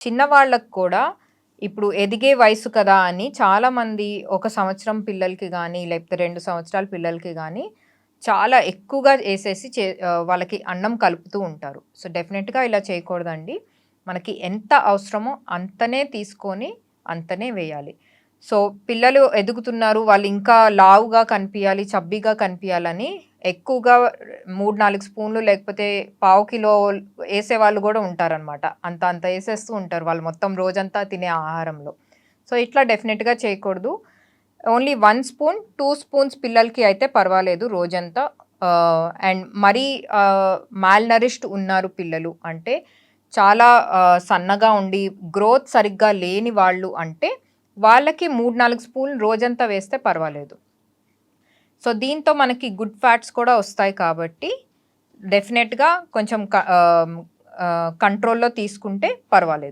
చిన్నవాళ్ళకి కూడా ఇప్పుడు ఎదిగే వయసు కదా అని చాలామంది ఒక సంవత్సరం పిల్లలకి కానీ లేకపోతే రెండు సంవత్సరాల పిల్లలకి కానీ చాలా ఎక్కువగా వేసేసి చే వాళ్ళకి అన్నం కలుపుతూ ఉంటారు. సో డెఫినెట్గా ఇలా చేయకూడదండి. మనకి ఎంత అవసరమో అంతనే తీసుకొని అంతనే వేయాలి. సో పిల్లలు ఎదుగుతున్నారు వాళ్ళు ఇంకా లావుగా కనిపించాలి చబ్బీగా కనిపించాలని ఎక్కువగా మూడు నాలుగు స్పూన్లు లేకపోతే పావు కిలో వేసే వాళ్ళు కూడా ఉంటారనమాట అంత అంత వేసేస్తూ ఉంటారు వాళ్ళు మొత్తం రోజంతా తినే ఆహారంలో. సో ఇట్లా డెఫినెట్గా చేయకూడదు. Only one spoon two spoons పిల్లలకి అయితే పర్వాలేదు రోజంతా. అండ్ మరీ మాల్నరిష్డ్ ఉన్నారు పిల్లలు అంటే చాలా సన్నగా ఉండి గ్రోత్ సరిగ్గా లేని వాళ్ళు అంటే వాళ్ళకి మూడు నాలుగు స్పూన్లు రోజంతా వేస్తే పర్వాలేదు. సో దీంతో మనకి గుడ్ ఫ్యాట్స్ కూడా వస్తాయి కాబట్టి డెఫినెట్గా కొంచెం కంట్రోల్లో తీసుకుంటే పర్వాలేదు.